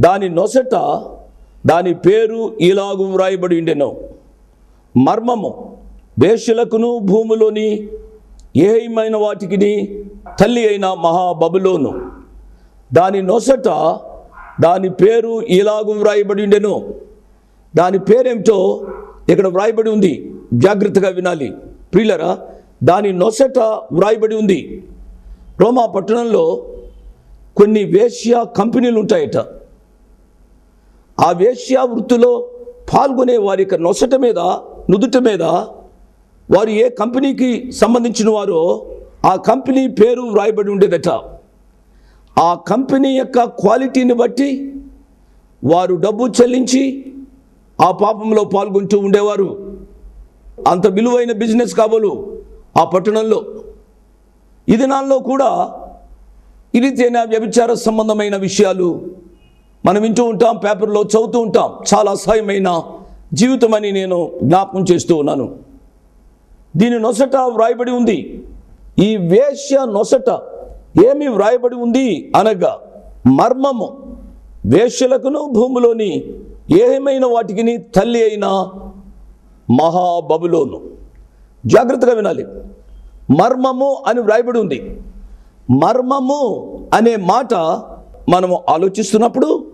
దాని నొసట దాని పేరు ఇలాగు వ్రాయబడి ఉండెను. మర్మము వేషులకును భూమిలోని ఏమైన వాటికి తల్లి అయిన మహాబబులోను. దాని నొసట దాని పేరు ఇలాగు వ్రాయబడి ఉండెను. దాని పేరేమిటో ఇక్కడ వ్రాయబడి ఉంది. జాగ్రత్తగా వినాలి. ప్రియులరా దాని నొసట వ్రాయబడి ఉంది. రోమా పట్టణంలో కొన్ని వేశ్య కంపెనీలు ఉంటాయట. ఆ వేశ్యావృత్తిలో పాల్గొనే వారి యొక్క నొసట మీద నుదుట మీద వారు ఏ కంపెనీకి సంబంధించిన వారో ఆ కంపెనీ పేరు వ్రాయబడి ఉండేదట. ఆ కంపెనీ యొక్క క్వాలిటీని బట్టి వారు డబ్బు చెల్లించి ఆ పాపంలో పాల్గొంటూ ఉండేవారు. అంత విలువైన బిజినెస్ కాబోలు ఆ పట్టణంలో. ఈ దినాల్లో కూడా ఇది తేనె వ్యభిచార సంబంధమైన విషయాలు మనం వింటూ ఉంటాం పేపర్లో చదువుతూ ఉంటాం. చాలా అసహ్యమైన జీవితం అని నేను జ్ఞాపకం చేస్తూ ఉన్నాను. దీని నొసట వ్రాయబడి ఉంది. ఈ వేశ్య నొసట ఏమి వ్రాయబడి ఉంది అనగా మర్మము వేష్యలకును భూమిలోని ఏమైన వాటికి తల్లి అయిన మహాబబులోను. జాగ్రత్తగా వినాలి. మర్మము అని వ్రాయబడి ఉంది. మర్మము అనే మాట మనము ఆలోచిస్తున్నప్పుడు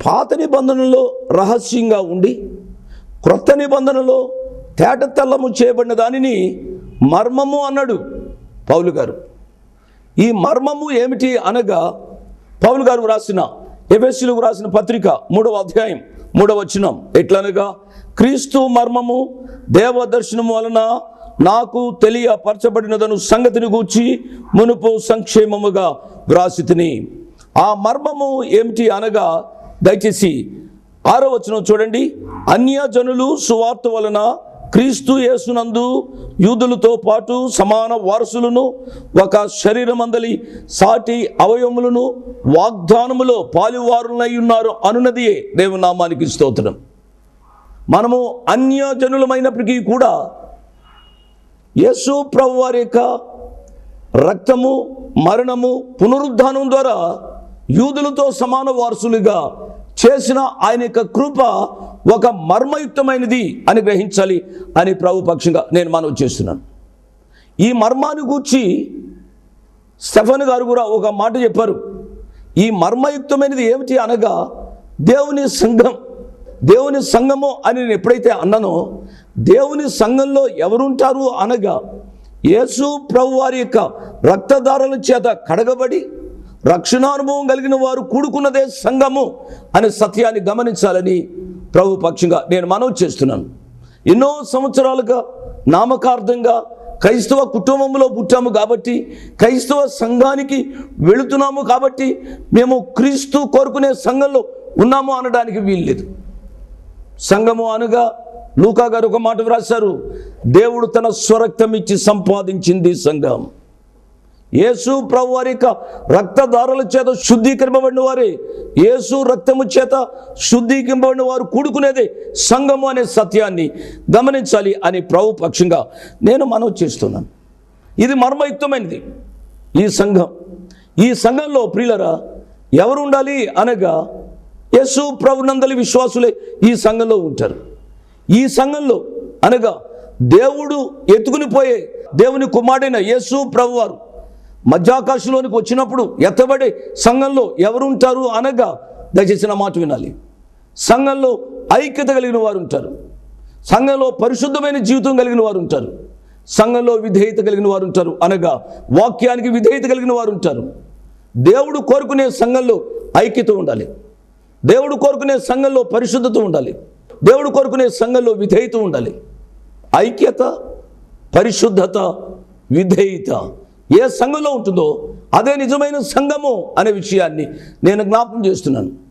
పాత నిబంధనలో రహస్యంగా ఉండి క్రొత్త నిబంధనలో తేటతెల్లము చేయబడిన దానిని మర్మము అన్నాడు పౌలు గారు. ఈ మర్మము ఏమిటి అనగా పౌలు గారు వ్రాసిన ఎఫెస్సులకు రాసిన పత్రిక మూడవ అధ్యాయం మూడవ వచనం ఎట్లనగా క్రీస్తు మర్మము దేవదర్శనము వలన నాకు తెలియపరచబడినదను సంగతిని గూర్చి మునుపు సంక్షేమముగా వ్రాసితిని ఆ మర్మము ఏమిటి అనగా దయచేసి ఆరో వచనం చూడండి. అన్యజనులు సువార్త వలన క్రీస్తు యేసునందు యూదులతో పాటు సమాన వారసులను ఒక శరీరమందలి సాటి అవయములను వాగ్దానములో పాలువారులై ఉన్నారు అనున్నదియే దేవునామానికి స్తోత్రం. మనము అన్యజనులమైనప్పటికీ కూడా యేసు ప్రభు వారి యొక్క రక్తము మరణము పునరుద్ధానం ద్వారా యూదులతో సమాన వారసులుగా చేసిన ఆయన యొక్క కృప ఒక మర్మయుక్తమైనది అని గ్రహించాలి అని ప్రభుపక్షంగా నేను మనవి చేస్తున్నాను. ఈ మర్మాన్ని గూర్చి స్టెఫన్ గారు కూడా ఒక మాట చెప్పారు. ఈ మర్మయుక్తమైనది ఏమిటి అనగా దేవుని సంఘం దేవుని సంఘము అని నేను ఎప్పుడైతే అన్నానో దేవుని సంఘంలో ఎవరుంటారు అనగా యేసు ప్రభు వారి యొక్క రక్తదారుల చేత కడగబడి రక్షణానుభవం కలిగిన వారు కూడుకున్నదే సంఘము అనే సత్యాన్ని గమనించాలని ప్రభు పక్షంగా నేను మనవి చేస్తున్నాను. ఎన్నో సంవత్సరాలుగా నామకార్థంగా క్రైస్తవ కుటుంబంలో పుట్టాము కాబట్టి క్రైస్తవ సంఘానికి వెళుతున్నాము కాబట్టి మేము క్రీస్తు కోరుకునే సంఘంలో ఉన్నాము అనడానికి వీల్లేదు. సంఘము అనగా లూకా గారు ఒక మాట వ్రాశారు దేవుడు తన స్వరక్తం ఇచ్చి సంపాదించింది సంఘం. యేసు ప్రభు వారి యొక్క రక్తదారుల చేత శుద్ధీకరింపబడిన వారి. యేసు రక్తము చేత శుద్ధీకరింపబడిన వారు కూడుకునేదే సంఘము అనే సత్యాన్ని గమనించాలి అని ప్రభు పక్షంగా నేను మనవి చేస్తున్నాను. ఇది మర్మయుక్తమైనది. ఈ సంఘం ఈ సంఘంలో ప్రియులరా ఎవరు ఉండాలి అనగా యేసు ప్రభునందలి విశ్వాసులే ఈ సంఘంలో ఉంటారు. ఈ సంఘంలో అనగా దేవుడు ఎత్తుకుని పోయే దేవుని కుమారుడైన యేసు ప్రభువారు మధ్యాకాశంలోనికి వచ్చినప్పుడు ఎత్తబడే సంఘంలో ఎవరుంటారు అనగా దయచేసి నా మాట వినాలి. సంఘంలో ఐక్యత కలిగిన వారు ఉంటారు సంఘంలో పరిశుద్ధమైన జీవితం కలిగిన వారు ఉంటారు సంఘంలో విధేయత కలిగిన వారు ఉంటారు అనగా వాక్యానికి విధేయత కలిగిన వారు ఉంటారు దేవుడు కోరుకునే సంఘంలో ఐక్యత ఉండాలి. దేవుడు కోరుకునే సంఘంలో పరిశుద్ధత ఉండాలి. దేవుడు కోరుకునే సంఘంలో విధేయత ఉండాలి. ఐక్యత పరిశుద్ధత విధేయత ఏ సంఘంలో ఉంటుందో అదే నిజమైన సంఘము అనే విషయాన్ని నేను జ్ఞాపకం చేస్తున్నాను.